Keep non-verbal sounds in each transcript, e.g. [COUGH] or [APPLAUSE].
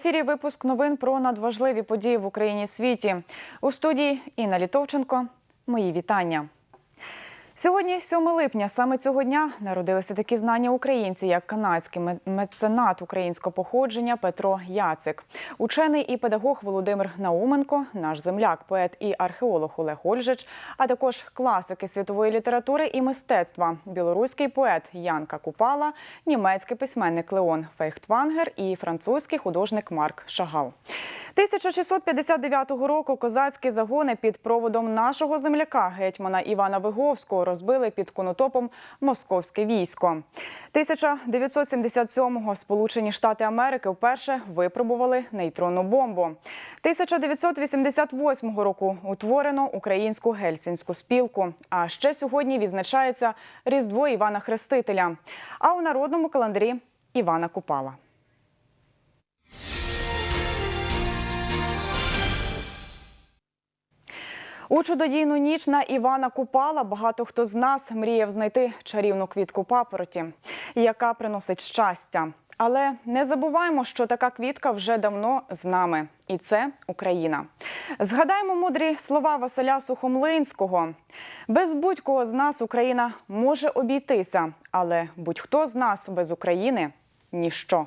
ефірі випуск новин про надважливі події в Україні і світі. У студії Інна Літовченко. Мої вітання. Сьогодні, 7 липня, саме цього дня народилися такі знання українці, як канадський меценат українського походження Петро Яцик, учений і педагог Володимир Науменко, наш земляк, поет і археолог Олег Ольжич, а також класики світової літератури і мистецтва, білоруський поет Янка Купала, німецький письменник Леон Фейхтвангер і французький художник Марк Шагал. 1659 року козацькі загони під проводом нашого земляка гетьмана Івана Виговського розбили під конотопом московське військо. 1977-го Сполучені Штати Америки вперше випробували нейтронну бомбу. 1988 року утворено українську гельсінську спілку. А ще сьогодні відзначається Різдво Івана Хрестителя. А у народному календарі Івана Купала. У чудодійну ніч на Івана Купала багато хто з нас мріяв знайти чарівну квітку папороті, яка приносить щастя. Але не забуваємо, що така квітка вже давно з нами, і це Україна. Згадаємо мудрі слова Василя Сухомлинського: без будь-кого з нас Україна може обійтися, але будь-хто з нас без України ніщо.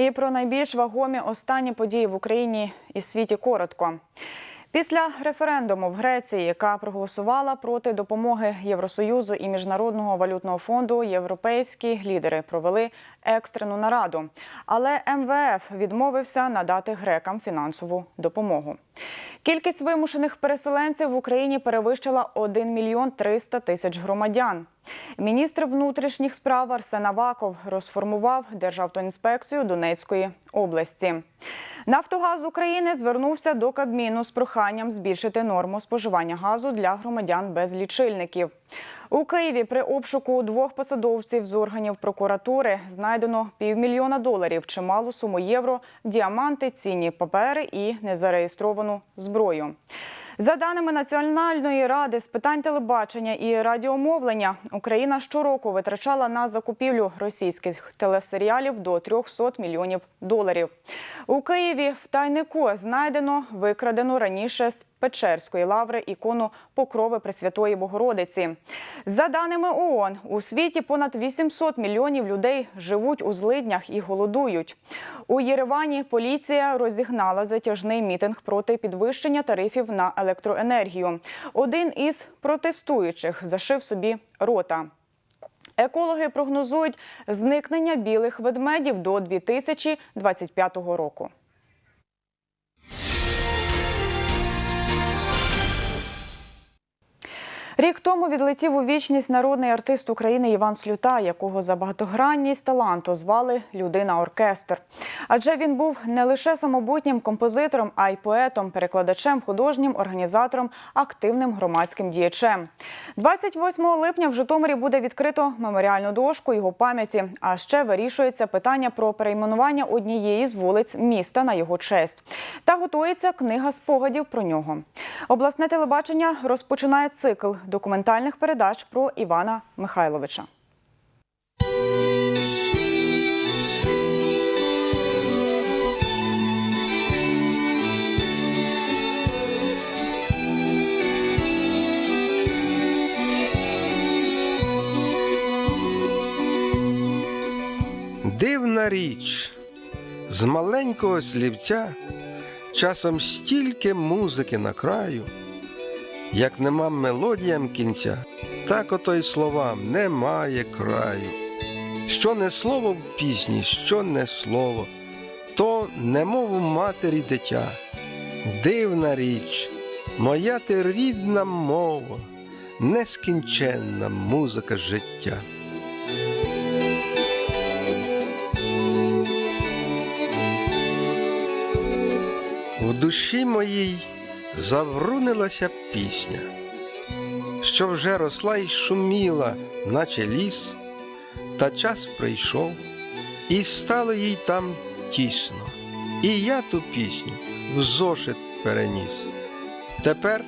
І про найбільш вагомі останні події в Україні і світі коротко. Після референдуму в Греції, яка проголосувала проти допомоги Євросоюзу і Міжнародного валютного фонду, європейські лідери провели екстрену нараду. Але МВФ відмовився надати грекам фінансову допомогу. Кількість вимушених переселенців в Україні перевищила 1 мільйон 300 тисяч громадян. Міністр внутрішніх справ Арсен Аваков розформував Державтоінспекцію Донецької області. Нафтогаз України звернувся до Кабміну з проханням збільшити норму споживання газу для громадян без лічильників. У Києві при обшуку двох посадовців з органів прокуратури знайдено півмільйона доларів, чималу суму євро, діаманти, цінні папери і незареєстровану зброю. За даними Національної ради з питань телебачення і радіомовлення, Україна щороку витрачала на закупівлю російських телесеріалів до 300 мільйонів доларів. У Києві в тайнику знайдено викрадену раніше з Печерської лаври ікону Покрови Пресвятої Богородиці. За даними ООН, у світі понад 800 мільйонів людей живуть у злиднях і голодують. У Єревані поліція розігнала затяжний мітинг проти підвищення тарифів на електроенергію. Один із протестуючих зашив собі рота. Екологи прогнозують зникнення білих ведмедів до 2025 року. Рік тому відлетів у вічність народний артист України Іван Слюта, якого за багатогранність таланту звали Людина-оркестр. Адже він був не лише самобутнім композитором, а й поетом, перекладачем, художнім організатором, активним громадським діячем. 28 липня в Житомирі буде відкрито меморіальну дошку його пам'яті. А ще вирішується питання про перейменування однієї з вулиць міста на його честь. Та готується книга спогадів про нього. Обласне телебачення розпочинає цикл документальних передач про Івана Михайловича. Дивна річ, з маленького слівця часом стільки музики на краю, як нема мелодіям кінця, так ото й словам немає краю. Що не слово в пісні, що не слово, то немов матері дитя. Дивна річ, моя ти рідна мова, нескінченна музика життя. В душі моїй заврунилася пісня, що вже росла й шуміла, наче ліс, та час прийшов, і стало їй там тісно, і я ту пісню в зошит переніс. Тепер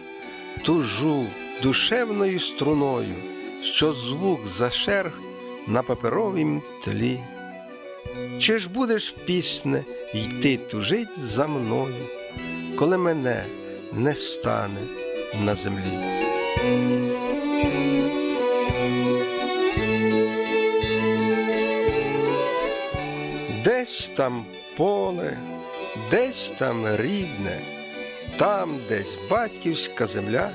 тужу душевною струною, що звук зашерх на паперовім тлі. Чи ж будеш пісне йти тужить за мною, коли мене не стане на землі? Десь там поле, десь там рідне, там десь батьківська земля,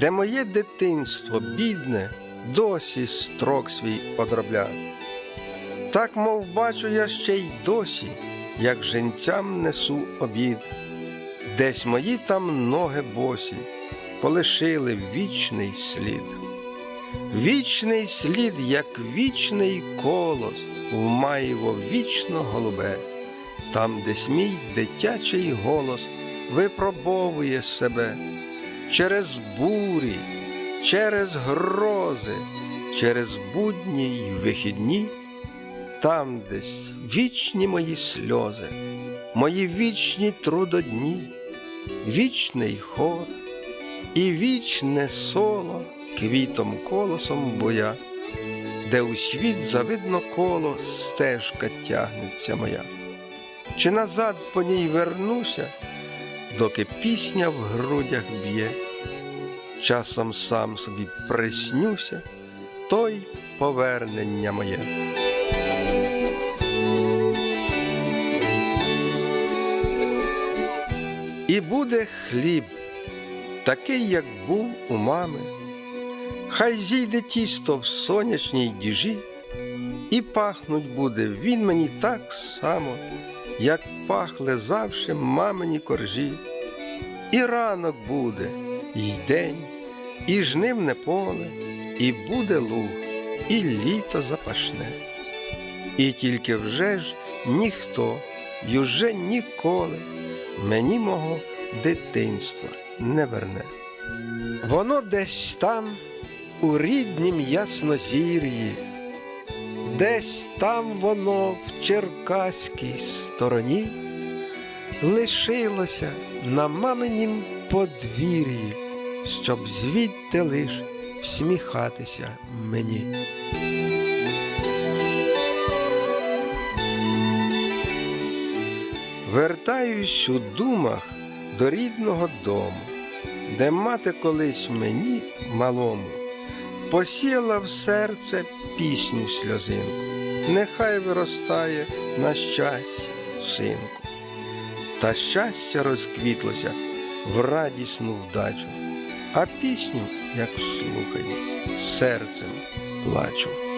де моє дитинство бідне, досі строк свій одробля. Так, мов бачу я ще й досі, як женцям несу обід, десь мої там ноги босі полишили вічний слід. Вічний слід, як вічний колос, в маєво вічно голубе, там, десь мій дитячий голос випробовує себе через бурі, через грози, через будні й вихідні. Там десь вічні мої сльози, мої вічні трудодні, вічний хор і вічне соло квітом колосом боя, де у світ завидно коло стежка тягнеться моя. Чи назад по ній вернуся, доки пісня в грудях б'є, часом сам собі приснюся, то й повернення моє. І буде хліб, такий, як був у мами, хай зійде тісто в сонячній діжі, і пахнуть буде він мені так само, як пахли завше мамині коржі. І ранок буде, і день, і жнивне поле, і буде луг, і літо запашне. І тільки вже ж ніхто й уже ніколи мені мого дитинства не верне. Воно десь там, у ріднім яснозір'ї, десь там воно в черкаській стороні, лишилося на маминім подвір'ї, щоб звідти лиш всміхатися мені. Вертаюсь у думах до рідного дому, де мати колись мені, малому, посіяла в серце пісню сльозинку, нехай виростає на щастя, синку. Та щастя розквітлося в радісну вдачу, а пісню, як слухаю, серцем плачу.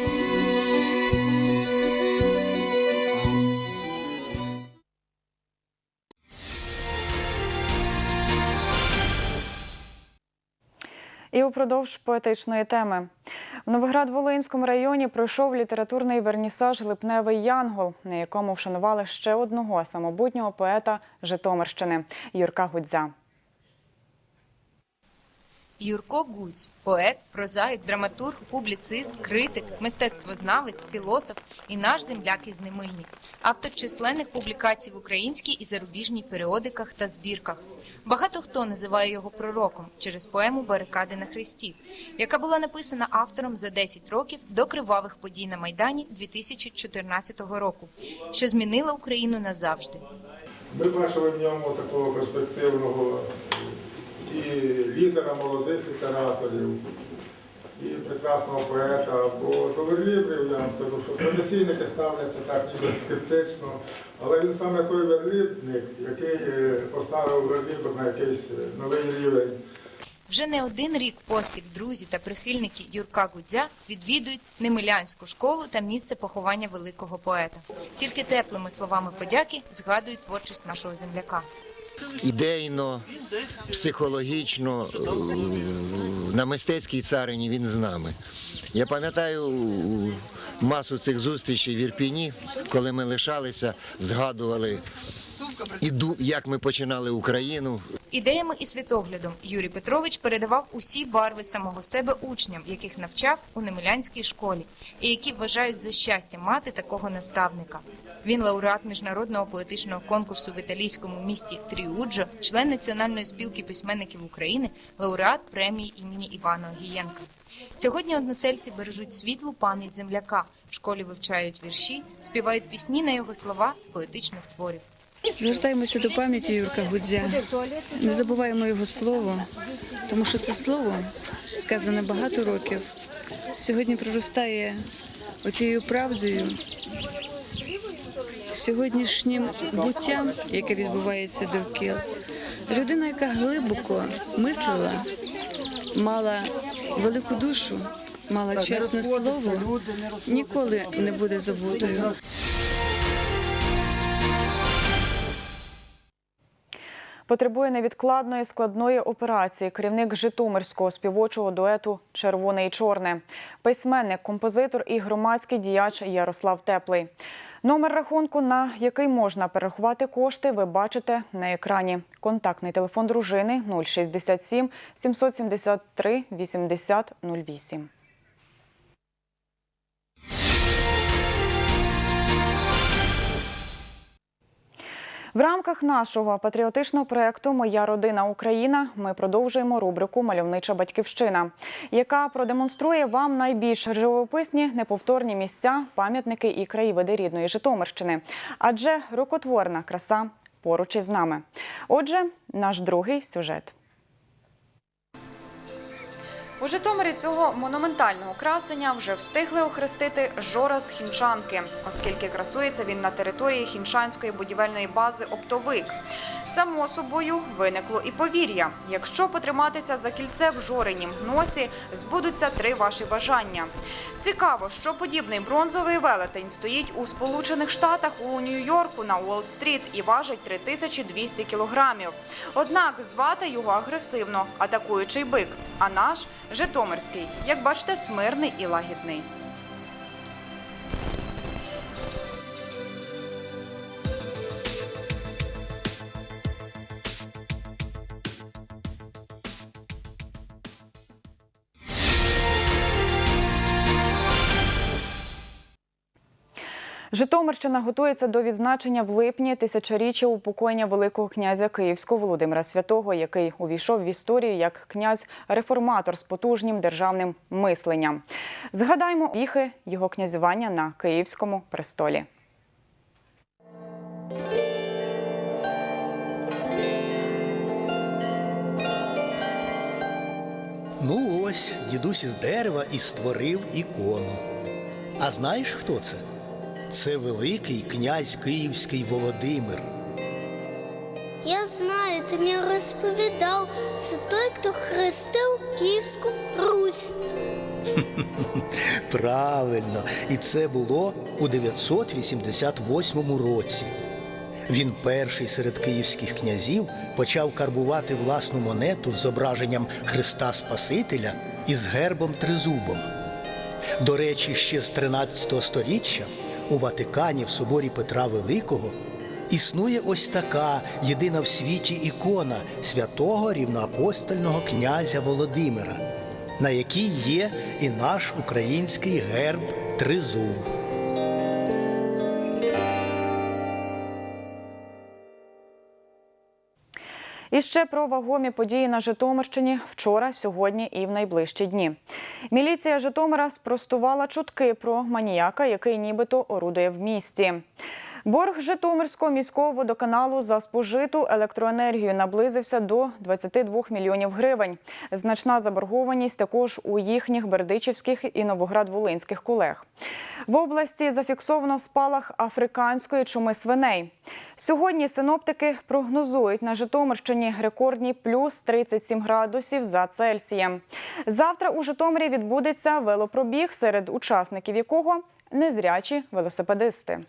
І упродовж поетичної теми в Новоград-Волинському районі пройшов літературний вернісаж Липневий Янгол, на якому вшанували ще одного самобутнього поета Житомирщини Юрка Гудзя. Юрко Гудзь – поет, прозаїк, драматург, публіцист, критик, мистецтвознавець, філософ і наш земляк із Немильні, автор численних публікацій в українській і зарубіжній періодиках та збірках. Багато хто називає його пророком через поему Барикади на Христі, яка була написана автором за 10 років до кривавих подій на Майдані 2014 року, що змінила Україну назавжди. Ми бачили в ньому такого перспективного і лідера молодих літераторів, і прекрасного поета. Бо до верлібрів я вам скажу, що традиційники ставляться так ніби скептично, але він саме той верлібник, який е, поставив верлібр на якийсь е, новий рівень. Вже не один рік поспіль друзі та прихильники Юрка Гудзя відвідують Немилянську школу та місце поховання великого поета. Тільки теплими словами подяки згадують творчість нашого земляка. Ідейно, психологічно, на мистецькій царині він з нами. Я пам'ятаю масу цих зустрічей в Ірпіні, коли ми лишалися, згадували, іду, як ми починали Україну, Ідеями і світоглядом Юрій Петрович передавав усі барви самого себе учням, яких навчав у Немилянській школі, і які вважають за щастя мати такого наставника. Він лауреат міжнародного поетичного конкурсу в італійському місті Тріуджо, член Національної спілки письменників України, лауреат премії імені Івана Огієнка. Сьогодні односельці бережуть світлу пам'ять земляка, в школі вивчають вірші, співають пісні на його слова поетичних творів. Звертаємося до пам'яті Юрка Гудзя. Не забуваємо його слово, тому що це слово сказане багато років. Сьогодні проростає оцією правдою, сьогоднішнім буттям, яке відбувається довкіл. Людина, яка глибоко мислила, мала велику душу, мала чесне слово, ніколи не буде забутою. Потребує невідкладної складної операції керівник Житомирського співочого дуету Червоне і чорне, письменник, композитор і громадський діяч Ярослав Теплий. Номер рахунку, на який можна перерахувати кошти, ви бачите на екрані. Контактний телефон дружини 067 773 80 08. В рамках нашого патріотичного проекту Моя родина Україна ми продовжуємо рубрику Мальовнича батьківщина, яка продемонструє вам найбільш живописні неповторні місця, пам'ятники і краєвиди рідної Житомирщини. Адже рукотворна краса поруч із нами. Отже, наш другий сюжет. У Житомирі цього монументального красення вже встигли охрестити Жора з Хінчанки, оскільки красується він на території хінчанської будівельної бази Оптовик. Само собою виникло і повір'я: якщо потриматися за кільце в Жоринім носі, збудуться три ваші бажання. Цікаво, що подібний бронзовий велетень стоїть у Сполучених Штатах у Нью-Йорку на Уолл-стріт і важить 3200 кілограмів. Однак звати його агресивно атакуючий бик. А наш Житомирський, як бачите, смирний і лагідний. Житомирщина готується до відзначення в липні тисячоріччя упокоєння Великого князя Київського Володимира Святого, який увійшов в історію як князь-реформатор з потужнім державним мисленням. Згадаймо віхи його князювання на Київському престолі. Ну ось, дідусь із дерева і створив ікону. А знаєш, хто це? Це великий князь Київський Володимир. Я знаю, ти мені розповідав. Це той, хто хрестив Київську Русь. [LAUGHS] Правильно, і це було у 988 році. Він перший серед київських князів почав карбувати власну монету з зображенням Христа Спасителя із гербом тризубом. До речі, ще з 13 століття у Ватикані в соборі Петра Великого існує ось така єдина в світі ікона святого рівноапостольного князя Володимира, на якій є і наш український герб Тризуб. І ще про вагомі події на Житомирщині вчора, сьогодні і в найближчі дні. Міліція Житомира спростувала чутки про маніяка, який нібито орудує в місті. Борг Житомирського міського водоканалу за спожиту електроенергію наблизився до 22 мільйонів гривень. Значна заборгованість також у їхніх бердичівських і новоград-волинських колег. В області зафіксовано спалах африканської чуми свиней. Сьогодні синоптики прогнозують на Житомирщині рекордні плюс 37 градусів за Цельсієм. Завтра у Житомирі відбудеться велопробіг, серед учасників якого незрячі велосипедисти.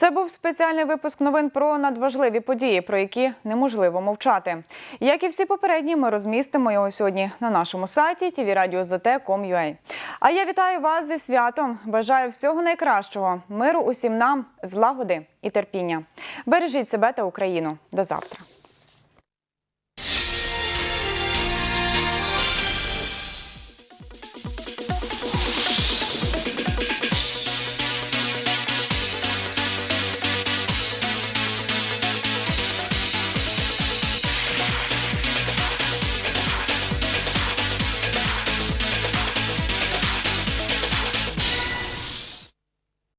Це був спеціальний випуск новин про надважливі події, про які неможливо мовчати. Як і всі попередні, ми розмістимо його сьогодні на нашому сайті tvradio.zt.com.ua. А я вітаю вас зі святом. Бажаю всього найкращого, миру усім нам, злагоди і терпіння. Бережіть себе та Україну. До завтра.